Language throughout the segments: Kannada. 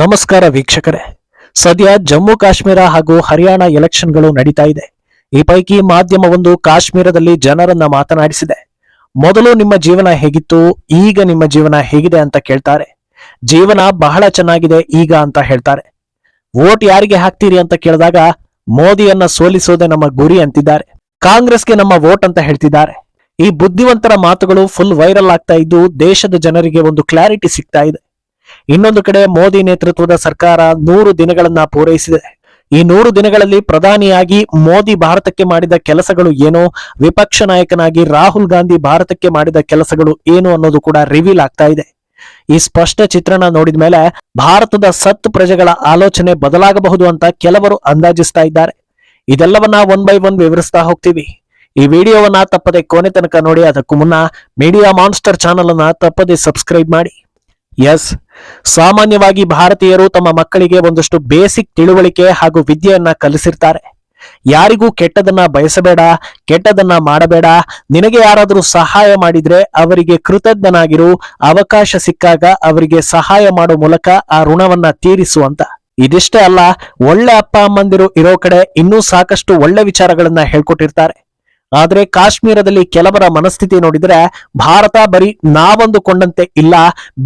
ನಮಸ್ಕಾರ ವೀಕ್ಷಕರೇ. ಸದ್ಯ ಜಮ್ಮು ಕಾಶ್ಮೀರ ಹಾಗೂ ಹರಿಯಾಣ ಎಲೆಕ್ಷನ್ಗಳು ನಡೀತಾ ಇದೆ. ಈ ಪೈಕಿ ಮಾಧ್ಯಮವೊಂದು ಕಾಶ್ಮೀರದಲ್ಲಿ ಜನರನ್ನ ಮಾತನಾಡಿಸಿದೆ. ಮೊದಲು ನಿಮ್ಮ ಜೀವನ ಹೇಗಿತ್ತು, ಈಗ ನಿಮ್ಮ ಜೀವನ ಹೇಗಿದೆ ಅಂತ ಕೇಳ್ತಾರೆ. ಜೀವನ ಬಹಳ ಚೆನ್ನಾಗಿದೆ ಈಗ ಅಂತ ಹೇಳ್ತಾರೆ. ವೋಟ್ ಯಾರಿಗೆ ಹಾಕ್ತೀರಿ ಅಂತ ಕೇಳಿದಾಗ ಮೋದಿಯನ್ನ ಸೋಲಿಸೋದೇ ನಮ್ಮ ಗುರಿ ಅಂತಿದ್ದಾರೆ. ಕಾಂಗ್ರೆಸ್ಗೆ ನಮ್ಮ ವೋಟ್ ಅಂತ ಹೇಳ್ತಿದ್ದಾರೆ. ಈ ಬುದ್ಧಿವಂತರ ಮಾತುಗಳು ಫುಲ್ ವೈರಲ್ ಆಗ್ತಾ ಇದ್ದು ದೇಶದ ಜನರಿಗೆ ಒಂದು ಕ್ಲಾರಿಟಿ ಸಿಗ್ತಾ ಇದೆ. ಇನ್ನೊಂದು ಕಡೆ ಮೋದಿ ನೇತೃತ್ವದ ಸರ್ಕಾರ ನೂರು ದಿನಗಳನ್ನ ಪೂರೈಸಿದೆ. ಈ ನೂರು ದಿನಗಳಲ್ಲಿ ಪ್ರಧಾನಿಯಾಗಿ ಮೋದಿ ಭಾರತಕ್ಕೆ ಮಾಡಿದ ಕೆಲಸಗಳು ಏನು? ವಿಪಕ್ಷ ನಾಯಕನಾಗಿ ರಾಹುಲ್ ಗಾಂಧಿ ಭಾರತಕ್ಕೆ ಮಾಡಿದ ಕೆಲಸಗಳು ಏನು ಅನ್ನೋದು ಕೂಡ ರಿವೀಲ್ ಆಗ್ತಾ ಇದೆ. ಈ ಸ್ಪಷ್ಟ ಚಿತ್ರಣ ನೋಡಿದ ಮೇಲೆ ಭಾರತದ ಸತ್ ಪ್ರಜೆಗಳ ಆಲೋಚನೆ ಬದಲಾಗಬಹುದು ಅಂತ ಕೆಲವರು ಅಂದಾಜಿಸ್ತಾ ಇದ್ದಾರೆ. ಇದೆಲ್ಲವನ್ನ ಒನ್ ಬೈ ಒನ್ ವಿವರಿಸ್ತಾ ಹೋಗ್ತೀವಿ. ಈ ವಿಡಿಯೋವನ್ನ ತಪ್ಪದೆ ಕೊನೆ ತನಕ ನೋಡಿ, ಅದಕ್ಕೂ ಮುನ್ನ ಮೀಡಿಯಾ ಮಾನ್ಸ್ಟರ್ ಚಾನಲ್ ಅನ್ನ ತಪ್ಪದೆ ಸಬ್ಸ್ಕ್ರೈಬ್ ಮಾಡಿ. ಎಸ್ ಸಾಮಾನ್ಯವಾಗಿ ಭಾರತೀಯರು ತಮ್ಮ ಮಕ್ಕಳಿಗೆ ಒಂದಷ್ಟು ಬೇಸಿಕ್ ತಿಳುವಳಿಕೆ ಹಾಗೂ ವಿದ್ಯೆಯನ್ನ ಕಲಿಸಿರ್ತಾರೆ. ಯಾರಿಗೂ ಕೆಟ್ಟದನ್ನ ಬಯಸಬೇಡ, ಕೆಟ್ಟದನ್ನ ಮಾಡಬೇಡ. ನಿನಗೆ ಯಾರಾದರೂ ಸಹಾಯ ಮಾಡಿದ್ರೆ ಅವರಿಗೆ ಕೃತಜ್ಞನಾಗಿರು, ಅವಕಾಶ ಸಿಕ್ಕಾಗ ಅವರಿಗೆ ಸಹಾಯ ಮಾಡೋ ಮೂಲಕ ಆ ಋಣವನ್ನ ತೀರಿಸು ಅಂತ. ಇದಿಷ್ಟೇ ಅಲ್ಲ, ಒಳ್ಳೆ ಅಪ್ಪ ಅಮ್ಮಂದಿರು ಇರೋ ಕಡೆ ಇನ್ನೂ ಸಾಕಷ್ಟು ಒಳ್ಳೆ ವಿಚಾರಗಳನ್ನ ಹೇಳ್ಕೊಟ್ಟಿರ್ತಾರೆ. ಆದ್ರೆ ಕಾಶ್ಮೀರದಲ್ಲಿ ಕೆಲವರ ಮನಸ್ಥಿತಿ ನೋಡಿದ್ರೆ ಭಾರತ ಬರೀ ನಾವಂದುಕೊಂಡಂತೆ ಇಲ್ಲ,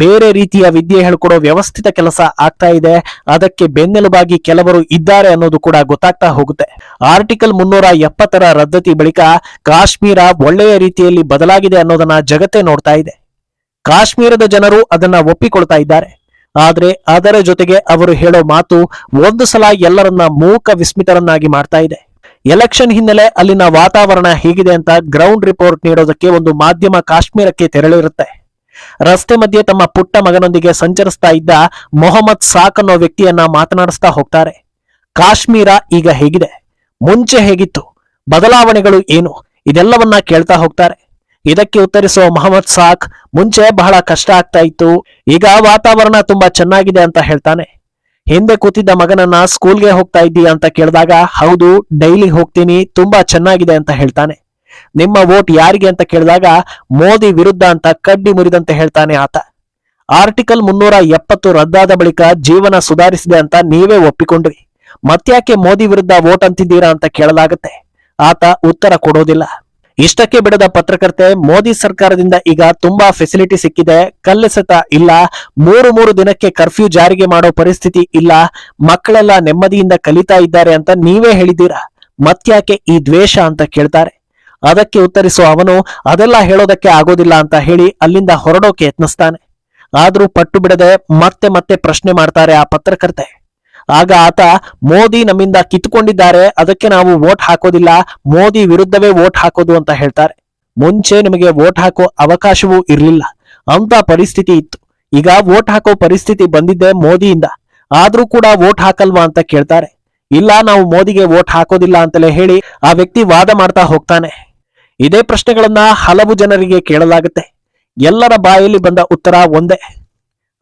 ಬೇರೆ ರೀತಿಯ ವಿದ್ಯೆ ಹೇಳ್ಕೊಡೋ ವ್ಯವಸ್ಥಿತ ಕೆಲಸ ಆಗ್ತಾ ಇದೆ. ಅದಕ್ಕೆ ಬೆನ್ನೆಲುಬಾಗಿ ಕೆಲವರು ಇದ್ದಾರೆ ಅನ್ನೋದು ಕೂಡ ಗೊತ್ತಾಗ್ತಾ ಹೋಗುತ್ತೆ. ಆರ್ಟಿಕಲ್ ಮುನ್ನೂರ ಎಪ್ಪತ್ತರ ರದ್ದತಿ ಬಳಿಕ ಕಾಶ್ಮೀರ ಒಳ್ಳೆಯ ರೀತಿಯಲ್ಲಿ ಬದಲಾಗಿದೆ ಅನ್ನೋದನ್ನ ಜಗತ್ತೇ ನೋಡ್ತಾ ಇದೆ. ಕಾಶ್ಮೀರದ ಜನರು ಅದನ್ನ ಒಪ್ಪಿಕೊಳ್ತಾ ಇದ್ದಾರೆ. ಆದ್ರೆ ಅದರ ಜೊತೆಗೆ ಅವರು ಹೇಳೋ ಮಾತು ಒಂದು ಸಲ ಎಲ್ಲರನ್ನ ಮೂಕ ವಿಸ್ಮಿತರನ್ನಾಗಿ ಮಾಡ್ತಾ ಇದೆ. ಎಲೆಕ್ಷನ್ ಹಿನ್ನೆಲೆ ಅಲ್ಲಿನ ವಾತಾವರಣ ಹೇಗಿದೆ ಅಂತ ಗ್ರೌಂಡ್ ರಿಪೋರ್ಟ್ ನೀಡೋದಕ್ಕೆ ಒಂದು ಮಾಧ್ಯಮ ಕಾಶ್ಮೀರಕ್ಕೆ ತೆರಳಿರುತ್ತೆ. ರಸ್ತೆ ಮಧ್ಯೆ ತಮ್ಮ ಪುಟ್ಟ ಮಗನೊಂದಿಗೆ ಸಂಚರಿಸ್ತಾ ಇದ್ದ ಮೊಹಮ್ಮದ್ ಸಾಕ್ ಅನ್ನೋ ವ್ಯಕ್ತಿಯನ್ನ ಮಾತನಾಡಿಸ್ತಾ ಹೋಗ್ತಾರೆ. ಕಾಶ್ಮೀರ ಈಗ ಹೇಗಿದೆ? ಮುಂಚೆ ಹೇಗಿತ್ತು? ಬದಲಾವಣೆಗಳು ಏನು? ಇದೆಲ್ಲವನ್ನ ಕೇಳ್ತಾ ಹೋಗ್ತಾರೆ. ಇದಕ್ಕೆ ಉತ್ತರಿಸುವ ಮೊಹಮ್ಮದ್ ಸಾಕ್, ಮುಂಚೆ ಬಹಳ ಕಷ್ಟ ಆಗ್ತಾ ಇತ್ತು, ಈಗ ವಾತಾವರಣ ತುಂಬಾ ಚೆನ್ನಾಗಿದೆ ಅಂತ ಹೇಳ್ತಾನೆ. ಹಿಂದೆ ಕೂತಿದ್ದ ಮಗನನ್ನ ಸ್ಕೂಲ್ಗೆ ಹೋಗ್ತಾ ಇದ್ದೀಯ ಅಂತ ಕೇಳಿದಾಗ, ಹೌದು ಡೈಲಿ ಹೋಗ್ತೀನಿ, ತುಂಬಾ ಚೆನ್ನಾಗಿದೆ ಅಂತ ಹೇಳ್ತಾನೆ. ನಿಮ್ಮ ವೋಟ್ ಯಾರಿಗೆ ಅಂತ ಕೇಳಿದಾಗ, ಮೋದಿ ವಿರುದ್ಧ ಅಂತ ಕಡ್ಡಿ ಮುರಿದಂತೆ ಹೇಳ್ತಾನೆ ಆತ. ಆರ್ಟಿಕಲ್ ಮುನ್ನೂರ ಎಪ್ಪತ್ತು ರದ್ದಾದ ಬಳಿಕ ಜೀವನ ಸುಧಾರಿಸಿದೆ ಅಂತ ನೀವೇ ಒಪ್ಪಿಕೊಂಡ್ರಿ. ಮತ್ತ್ಯಾಕೆ ಮೋದಿ ವಿರುದ್ಧ ವೋಟ್ ಅಂತಿದ್ದೀರಾ ಅಂತ ಕೇಳಲಾಗತ್ತೆ. ಆತ ಉತ್ತರ ಕೊಡೋದಿಲ್ಲ. ಇಷ್ಟಕ್ಕೆ ಬಿಡದ ಪತ್ರಕರ್ತೆ ಮೋದಿ ಸರ್ಕಾರದಿಂದ ಈಗ ತುಂಬಾ ಫೆಸಿಲಿಟಿ ಸಿಕ್ಕಿದೆ. ಕಲ್ಲೆಸೆತ ಇಲ್ಲ. ಮೂರು ಮೂರು ದಿನಕ್ಕೆ ಕರ್ಫ್ಯೂ ಜಾರಿಗೆ ಮಾಡೋ ಪರಿಸ್ಥಿತಿ ಇಲ್ಲ. ಮಕ್ಕಳೆಲ್ಲ ನೆಮ್ಮದಿಯಿಂದ ಕಲಿತಾ ಇದ್ದಾರೆ ಅಂತ ನೀವೇ ಹೇಳಿದ್ದೀರಾ? ಮತ್ಯಾಕೆ ಈ ದ್ವೇಷ ಅಂತ ಕೇಳ್ತಾರೆ. ಅದಕ್ಕೆ ಉತ್ತರಿಸುವ ಅವನು, ಅದೆಲ್ಲ ಹೇಳೋದಕ್ಕೆ ಆಗೋದಿಲ್ಲ ಅಂತ ಹೇಳಿ ಅಲ್ಲಿಂದ ಹೊರಡೋಕೆ ಯತ್ನಿಸ್ತಾನೆ. ಆದ್ರೂ ಪಟ್ಟು ಬಿಡದೆ ಮತ್ತೆ ಮತ್ತೆ ಪ್ರಶ್ನೆ ಮಾಡ್ತಾರೆ ಆ ಪತ್ರಕರ್ತೆ. ಆಗ ಆತ, ಮೋದಿ ನಮ್ಮಿಂದ ಕಿತ್ಕೊಂಡಿದ್ದಾರೆ ಅದಕ್ಕೆ ನಾವು ವೋಟ್ ಹಾಕೋದಿಲ್ಲ, ಮೋದಿ ವಿರುದ್ಧವೇ ವೋಟ್ ಹಾಕೋದು ಅಂತ ಹೇಳ್ತಾರೆ. ಮುಂಚೆ ನಿಮಗೆ ವೋಟ್ ಹಾಕೋ ಅವಕಾಶವೂ ಇರಲಿಲ್ಲ. ಅಂತ ಪರಿಸ್ಥಿತಿ ಇತ್ತು. ಈಗ ವೋಟ್ ಹಾಕೋ ಪರಿಸ್ಥಿತಿ ಬಂದಿದ್ದೆ ಮೋದಿಯಿಂದ. ಆದ್ರೂ ಕೂಡ ವೋಟ್ ಹಾಕಲ್ವಾ ಅಂತ ಕೇಳ್ತಾರೆ. ಇಲ್ಲ, ನಾವು ಮೋದಿಗೆ ವೋಟ್ ಹಾಕೋದಿಲ್ಲ ಅಂತಲೇ ಹೇಳಿ ಆ ವ್ಯಕ್ತಿ ವಾದ ಮಾಡ್ತಾ ಹೋಗ್ತಾನೆ. ಇದೇ ಪ್ರಶ್ನೆಗಳನ್ನ ಹಲವು ಜನರಿಗೆ ಕೇಳಲಾಗುತ್ತೆ. ಎಲ್ಲರ ಬಾಯಲ್ಲಿ ಬಂದ ಉತ್ತರ ಒಂದೇ.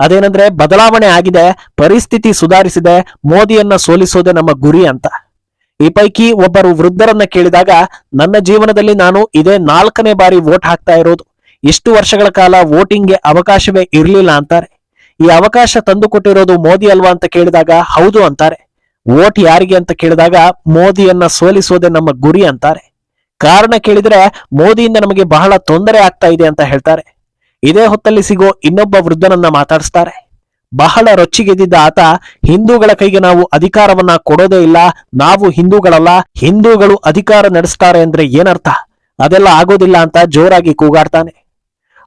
ಅದೇನಂದ್ರೆ ಬದಲಾವಣೆ ಆಗಿದೆ, ಪರಿಸ್ಥಿತಿ ಸುಧಾರಿಸಿದೆ, ಮೋದಿಯನ್ನ ಸೋಲಿಸೋದೆ ನಮ್ಮ ಗುರಿ ಅಂತ. ಈ ಪೈಕಿ ಒಬ್ಬರು ವೃದ್ಧರನ್ನ ಕೇಳಿದಾಗ, ನನ್ನ ಜೀವನದಲ್ಲಿ ನಾನು ಇದೇ ನಾಲ್ಕನೇ ಬಾರಿ ವೋಟ್ ಹಾಕ್ತಾ ಇರೋದು. ಇಷ್ಟು ವರ್ಷಗಳ ಕಾಲ ವೋಟಿಂಗ್ಗೆ ಅವಕಾಶವೇ ಇರಲಿಲ್ಲ ಅಂತಾರೆ. ಈ ಅವಕಾಶ ತಂದುಕೊಟ್ಟಿರೋದು ಮೋದಿ ಅಲ್ವಾ ಅಂತ ಕೇಳಿದಾಗ, ಹೌದು ಅಂತಾರೆ. ವೋಟ್ ಯಾರಿಗೆ ಅಂತ ಕೇಳಿದಾಗ, ಮೋದಿಯನ್ನ ಸೋಲಿಸೋದೆ ನಮ್ಮ ಗುರಿ ಅಂತಾರೆ. ಕಾರಣ ಕೇಳಿದ್ರೆ, ಮೋದಿಯಿಂದ ನಮಗೆ ಬಹಳ ತೊಂದರೆ ಆಗ್ತಾ ಇದೆ ಅಂತ ಹೇಳ್ತಾರೆ. ಇದೇ ಹೊತ್ತಲ್ಲಿ ಸಿಗೋ ಇನ್ನೊಬ್ಬ ವೃದ್ಧನನ್ನ ಮಾತಾಡಿಸ್ತಾರೆ. ಬಹಳ ರೊಚ್ಚಿಗೆದ್ದಿದ್ದ ಆತ, ಹಿಂದೂಗಳ ಕೈಗೆ ನಾವು ಅಧಿಕಾರವನ್ನ ಕೊಡೋದೇ ಇಲ್ಲ, ನಾವು ಹಿಂದೂಗಳಲ್ಲ, ಹಿಂದೂಗಳು ಅಧಿಕಾರ ನಡೆಸ್ತಾರೆ ಅಂದ್ರೆ ಏನರ್ಥ? ಅದೆಲ್ಲ ಆಗೋದಿಲ್ಲ ಅಂತ ಜೋರಾಗಿ ಕೂಗಾಡ್ತಾನೆ.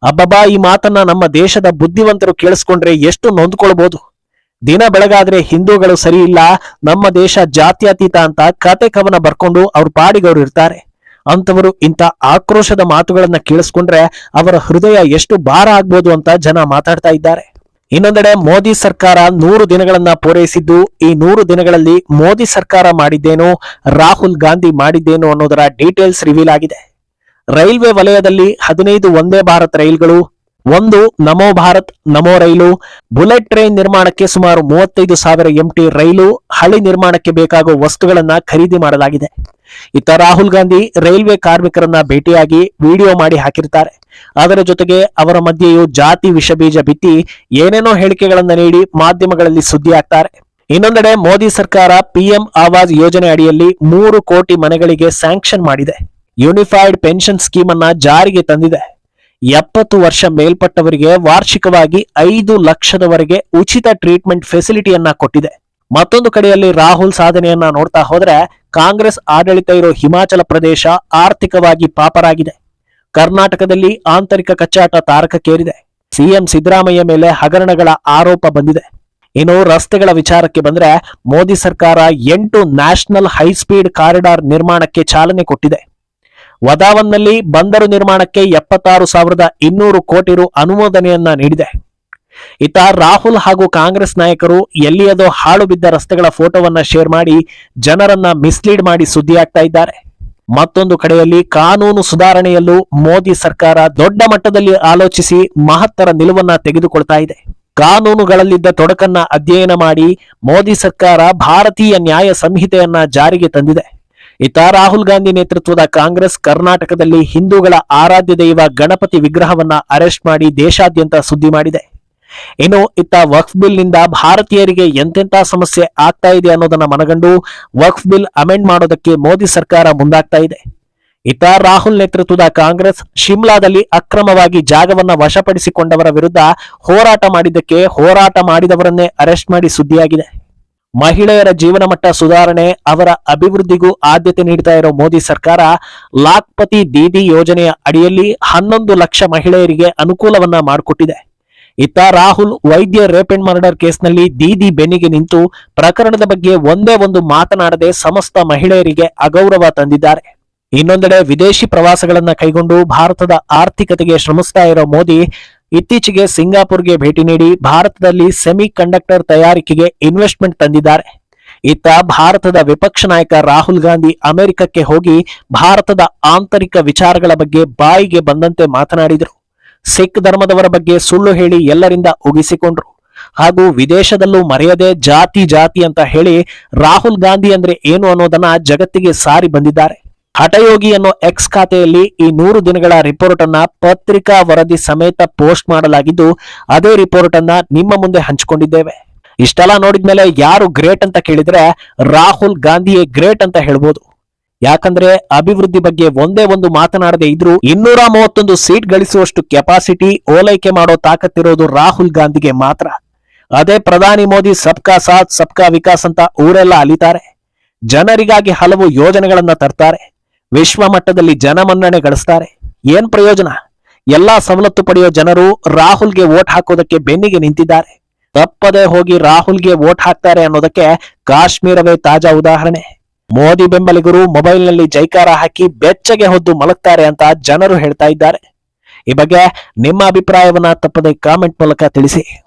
ಅಬ್ಬಬ್ಬಾ, ಈ ಮಾತನ್ನ ನಮ್ಮ ದೇಶದ ಬುದ್ಧಿವಂತರು ಕೇಳಿಸ್ಕೊಂಡ್ರೆ ಎಷ್ಟು ನೊಂದ್ಕೊಳ್ಬಹುದು ದಿನ ಬೆಳಗಾದ್ರೆ ಹಿಂದೂಗಳು ಸರಿ ಇಲ್ಲ, ನಮ್ಮ ದೇಶ ಜಾತ್ಯತೀತ ಅಂತ ಕತೆ ಕವನ ಬರ್ಕೊಂಡು ಅವ್ರ ಪಾಡಿಗವ್ರು ಇರ್ತಾರೆ. ಅಂತವರು ಇಂಥ ಆಕ್ರೋಶದ ಮಾತುಗಳನ್ನ ಕೇಳಿಸ್ಕೊಂಡ್ರೆ ಅವರ ಹೃದಯ ಎಷ್ಟು ಭಾರ ಆಗ್ಬೋದು ಅಂತ ಜನ ಮಾತಾಡ್ತಾ ಇದ್ದಾರೆ. ಇನ್ನೊಂದೆಡೆ ಮೋದಿ ಸರ್ಕಾರ ನೂರು ದಿನಗಳನ್ನ ಪೂರೈಸಿದ್ದು ಈ ನೂರು ದಿನಗಳಲ್ಲಿ ಮೋದಿ ಸರ್ಕಾರ ಮಾಡಿದ್ದೇನು, ರಾಹುಲ್ ಗಾಂಧಿ ಮಾಡಿದ್ದೇನು ಅನ್ನೋದರ ಡೀಟೇಲ್ಸ್ ರಿವೀಲ್ ಆಗಿದೆ. ರೈಲ್ವೆ ವಲಯದಲ್ಲಿ ಹದಿನೈದು ಒಂದೇ ಭಾರತ್ ರೈಲ್ಗಳು ಒಂದು, ನಮೋ ಭಾರತ್, ನಮೋ ರೈಲು. ಬುಲೆಟ್ ಟ್ರೈನ್ ನಿರ್ಮಾಣಕ್ಕೆ ಸುಮಾರು ಮೂವತ್ತೈದು ಸಾವಿರ ಎಂಟಿ ರೈಲು ಹಳಿ ನಿರ್ಮಾಣಕ್ಕೆ ಬೇಕಾಗುವ ವಸ್ತುಗಳನ್ನ ಖರೀದಿ ಮಾಡಲಾಗಿದೆ. ಇತ್ತ ರಾಹುಲ್ ಗಾಂಧಿ ರೈಲ್ವೆ ಕಾರ್ಮಿಕರನ್ನ ಭೇಟಿಯಾಗಿ ವಿಡಿಯೋ ಮಾಡಿ ಹಾಕಿರ್ತಾರೆ. ಅದರ ಜೊತೆಗೆ ಅವರ ಮಧ್ಯೆಯೂ ಜಾತಿ ವಿಷಬೀಜ ಬಿತ್ತಿ ಏನೇನೋ ಹೇಳಿಕೆಗಳನ್ನ ನೀಡಿ ಮಾಧ್ಯಮಗಳಲ್ಲಿ ಸುದ್ದಿ ಆಗ್ತಾರೆ ಇನ್ನೊಂದೆಡೆ ಮೋದಿ ಸರ್ಕಾರ ಪಿಎಂ ಆವಾಜ್ ಯೋಜನೆ ಅಡಿಯಲ್ಲಿ ಮೂರು ಕೋಟಿ ಮನೆಗಳಿಗೆ ಸ್ಯಾಂಕ್ಷನ್ ಮಾಡಿದೆ. ಯೂನಿಫೈಡ್ ಪೆನ್ಷನ್ ಸ್ಕೀಮ್ ಅನ್ನ ಜಾರಿಗೆ ತಂದಿದೆ. ಎಪ್ಪತ್ತು ವರ್ಷ ಮೇಲ್ಪಟ್ಟವರಿಗೆ ವಾರ್ಷಿಕವಾಗಿ ಐದು ಲಕ್ಷದವರೆಗೆ ಉಚಿತ ಟ್ರೀಟ್ಮೆಂಟ್ ಫೆಸಿಲಿಟಿಯನ್ನ ಕೊಟ್ಟಿದೆ. ಮತ್ತೊಂದು ಕಡೆಯಲ್ಲಿ ರಾಹುಲ್ ಸಾಧನೆಯನ್ನ ನೋಡ್ತಾ ಹೋದ್ರೆ ಕಾಂಗ್ರೆಸ್ ಆಡಳಿತ ಇರೋ ಹಿಮಾಚಲ ಪ್ರದೇಶ ಆರ್ಥಿಕವಾಗಿ ಪಾಪರಾಗಿದೆ. ಕರ್ನಾಟಕದಲ್ಲಿ ಆಂತರಿಕ ಕಚ್ಚಾಟ ತಾರಕಕ್ಕೇರಿದೆ. ಸಿಎಂ ಸಿದ್ದರಾಮಯ್ಯ ಮೇಲೆ ಹಗರಣಗಳ ಆರೋಪ ಬಂದಿದೆ. ಇನ್ನು ರಸ್ತೆಗಳ ವಿಚಾರಕ್ಕೆ ಬಂದ್ರೆ ಮೋದಿ ಸರ್ಕಾರ ಎಂಟು ನ್ಯಾಷನಲ್ ಹೈಸ್ಪೀಡ್ ಕಾರಿಡಾರ್ ನಿರ್ಮಾಣಕ್ಕೆ ಚಾಲನೆ ಕೊಟ್ಟಿದೆ. ವದಾವನ್ನಲ್ಲಿ ಬಂದರು ನಿರ್ಮಾಣಕ್ಕೆ ಎಪ್ಪತ್ತಾರು ಸಾವಿರದ ಇನ್ನೂರು ಕೋಟಿ ರು ಅನುಮೋದನೆಯನ್ನ ನೀಡಿದೆ. ಇತ್ತ ರಾಹುಲ್ ಹಾಗೂ ಕಾಂಗ್ರೆಸ್ ನಾಯಕರು ಎಲ್ಲಿಯದೋ ಹಾಳು ಬಿದ್ದ ರಸ್ತೆಗಳ ಫೋಟೋವನ್ನ ಶೇರ್ ಮಾಡಿ ಜನರನ್ನ ಮಿಸ್ಲೀಡ್ ಮಾಡಿ ಸುದ್ದಿಯಾಗ್ತಾ ಇದ್ದಾರೆ. ಮತ್ತೊಂದು ಕಡೆಯಲ್ಲಿ ಕಾನೂನು ಸುಧಾರಣೆಯಲ್ಲೂ ಮೋದಿ ಸರ್ಕಾರ ದೊಡ್ಡ ಮಟ್ಟದಲ್ಲಿ ಆಲೋಚಿಸಿ ಮಹತ್ತರ ನಿಲುವನ್ನ ತೆಗೆದುಕೊಳ್ತಾ ಇದೆ. ಕಾನೂನುಗಳಲ್ಲಿದ್ದ ತೊಡಕನ್ನ ಅಧ್ಯಯನ ಮಾಡಿ ಮೋದಿ ಸರ್ಕಾರ ಭಾರತೀಯ ನ್ಯಾಯ ಸಂಹಿತೆಯನ್ನ ಜಾರಿಗೆ ತಂದಿದೆ. ಇತ್ತ ರಾಹುಲ್ ಗಾಂಧಿ ನೇತೃತ್ವದ ಕಾಂಗ್ರೆಸ್ ಕರ್ನಾಟಕದಲ್ಲಿ ಹಿಂದೂಗಳ ಆರಾಧ್ಯ ದೈವ ಗಣಪತಿ ವಿಗ್ರಹವನ್ನ ಅರೆಸ್ಟ್ ಮಾಡಿ ದೇಶಾದ್ಯಂತ ಸುದ್ದಿ ಮಾಡಿದೆ. ಇನ್ನು ಇತ್ತ ವಕ್ಫ್ ಬಿಲ್ನಿಂದ ಭಾರತೀಯರಿಗೆ ಎಂತೆಂತ ಸಮಸ್ಯೆ ಆಗ್ತಾ ಇದೆ ಅನ್ನೋದನ್ನ ಮನಗಂಡು ವಕ್ಫ್ ಬಿಲ್ ಅಮೆಂಡ್ ಮಾಡೋದಕ್ಕೆ ಮೋದಿ ಸರ್ಕಾರ ಮುಂದಾಗ್ತಾ ಇದೆ. ಇತ್ತ ರಾಹುಲ್ ನೇತೃತ್ವದ ಕಾಂಗ್ರೆಸ್ ಶಿಮ್ಲಾದಲ್ಲಿ ಅಕ್ರಮವಾಗಿ ಜಾಗವನ್ನ ವಶಪಡಿಸಿಕೊಂಡವರ ವಿರುದ್ಧ ಹೋರಾಟ ಮಾಡಿದ್ದಕ್ಕೆ ಹೋರಾಟ ಮಾಡಿದವರನ್ನೇ ಅರೆಸ್ಟ್ ಮಾಡಿ ಸುದ್ದಿಯಾಗಿದೆ. ಮಹಿಳೆಯರ ಜೀವನ ಮಟ್ಟ ಸುಧಾರಣೆ, ಅವರ ಅಭಿವೃದ್ಧಿಗೂ ಆದ್ಯತೆ ನೀಡ್ತಾ ಇರೋ ಮೋದಿ ಸರ್ಕಾರ ಲಾಕ್ಪತಿ ದೀದಿ ಯೋಜನೆಯ ಅಡಿಯಲ್ಲಿ ಹನ್ನೊಂದು ಲಕ್ಷ ಮಹಿಳೆಯರಿಗೆ ಅನುಕೂಲವನ್ನ ಮಾಡಿಕೊಟ್ಟಿದೆ. ಇತ್ತ ರಾಹುಲ್ ವೈದ್ಯ ರೇಪ್ ಅಂಡ್ ಮರ್ಡರ್ ಕೇಸ್ನಲ್ಲಿ ದೀದಿ ಬೆನ್ನಿಗೆ ನಿಂತು ಪ್ರಕರಣದ ಬಗ್ಗೆ ಒಂದೇ ಒಂದು ಮಾತನಾಡದೆ ಸಮಸ್ತ ಮಹಿಳೆಯರಿಗೆ ಅಗೌರವ ತಂದಿದ್ದಾರೆ. ಇನ್ನೊಂದೆಡೆ ವಿದೇಶಿ ಪ್ರವಾಸಗಳನ್ನ ಕೈಗೊಂಡು ಭಾರತದ ಆರ್ಥಿಕತೆಗೆ ಶ್ರಮಿಸ್ತಾ ಇರೋ ಮೋದಿ ಇತ್ತೀಚೆಗೆ ಸಿಂಗಾಪುರ್ಗೆ ಭೇಟಿ ನೀಡಿ ಭಾರತದಲ್ಲಿ ಸೆಮಿ ಕಂಡಕ್ಟರ್ ತಯಾರಿಕೆಗೆ ಇನ್ವೆಸ್ಟ್ಮೆಂಟ್ ತಂದಿದ್ದಾರೆ. ಇತ್ತ ಭಾರತದ ವಿಪಕ್ಷ ನಾಯಕ ರಾಹುಲ್ ಗಾಂಧಿ ಅಮೆರಿಕಕ್ಕೆ ಹೋಗಿ ಭಾರತದ ಆಂತರಿಕ ವಿಚಾರಗಳ ಬಗ್ಗೆ ಬಾಯಿಗೆ ಬಂದಂತೆ ಮಾತನಾಡಿದರು. ಸಿಖ್ ಧರ್ಮದವರ ಬಗ್ಗೆ ಸುಳ್ಳು ಹೇಳಿ ಎಲ್ಲರಿಂದ ಉಗಿಸಿಕೊಂಡ್ರು. ಹಾಗೂ ವಿದೇಶದಲ್ಲೂ ಮರೆಯದೆ ಜಾತಿ ಜಾತಿ ಅಂತ ಹೇಳಿ ರಾಹುಲ್ ಗಾಂಧಿ ಅಂದ್ರೆ ಏನು ಅನ್ನೋದನ್ನ ಜಗತ್ತಿಗೆ ಸಾರಿ ಬಂದಿದ್ದಾರೆ. ಹಠಯೋಗಿ ಅನ್ನೋ ಎಕ್ಸ್ ಖಾತೆಯಲ್ಲಿ ಈ ನೂರು ದಿನಗಳ ರಿಪೋರ್ಟ್ ಅನ್ನ ಪತ್ರಿಕಾ ವರದಿ ಸಮೇತ ಪೋಸ್ಟ್ ಮಾಡಲಾಗಿದ್ದು, ಅದೇ ರಿಪೋರ್ಟ್ ಅನ್ನ ನಿಮ್ಮ ಮುಂದೆ ಹಂಚಿಕೊಂಡಿದ್ದೇವೆ. ಇಷ್ಟೆಲ್ಲ ನೋಡಿದ್ಮೇಲೆ ಯಾರು ಗ್ರೇಟ್ ಅಂತ ಕೇಳಿದ್ರೆ ರಾಹುಲ್ ಗಾಂಧಿಯೇ ಗ್ರೇಟ್ ಅಂತ ಹೇಳ್ಬೋದು. ಯಾಕಂದ್ರೆ ಅಭಿವೃದ್ಧಿ ಬಗ್ಗೆ ಒಂದೇ ಒಂದು ಮಾತನಾಡದೇ ಇದ್ರು ಇನ್ನೂರ ಮೂವತ್ತೊಂದು ಸೀಟ್ ಗಳಿಸುವಷ್ಟು ಕೆಪಾಸಿಟಿ ಓಲೈಕೆ ಮಾಡೋ ತಾಕತ್ತಿರೋದು ರಾಹುಲ್ ಗಾಂಧಿಗೆ ಮಾತ್ರ. ಅದೇ ಪ್ರಧಾನಿ ಮೋದಿ ಸಬ್ಕಾ ಸಾಥ್, ಸಬ್ಕಾ ವಿಕಾಸ್ ಅಂತ ಊರೆಲ್ಲ ಅಲಿತಾರೆ. ಜನರಿಗಾಗಿ ಹಲವು ಯೋಜನೆಗಳನ್ನ ತರ್ತಾರೆ. ವಿಶ್ವ ಮಟ್ಟದಲ್ಲಿ ಜನಮನ್ನಣೆ ಗಳಿಸ್ತಾರೆ. ಏನ್ ಪ್ರಯೋಜನ? ಎಲ್ಲಾ ಸವಲತ್ತು ಪಡೆಯೋ ಜನರು ರಾಹುಲ್ಗೆ ವೋಟ್ ಹಾಕೋದಕ್ಕೆ ಬೆನ್ನಿಗೆ ನಿಂತಿದ್ದಾರೆ. ತಪ್ಪದೆ ಹೋಗಿ ರಾಹುಲ್ಗೆ ವೋಟ್ ಹಾಕ್ತಾರೆ ಅನ್ನೋದಕ್ಕೆ ಕಾಶ್ಮೀರವೇ ತಾಜಾ ಉದಾಹರಣೆ. ಮೋದಿ ಬೆಂಬಲಿಗರು ಮೊಬೈಲ್ನಲ್ಲಿ ಜೈಕಾರ ಹಾಕಿ ಬೆಚ್ಚಗೆ ಹೊದ್ದು ಮಲಗ್ತಾರೆ ಅಂತ ಜನರು ಹೇಳ್ತಾ ಇದ್ದಾರೆ. ಈ ಬಗ್ಗೆ ನಿಮ್ಮ ಅಭಿಪ್ರಾಯವನ್ನ ತಪ್ಪದೆ ಕಾಮೆಂಟ್ ಮೂಲಕ ತಿಳಿಸಿ.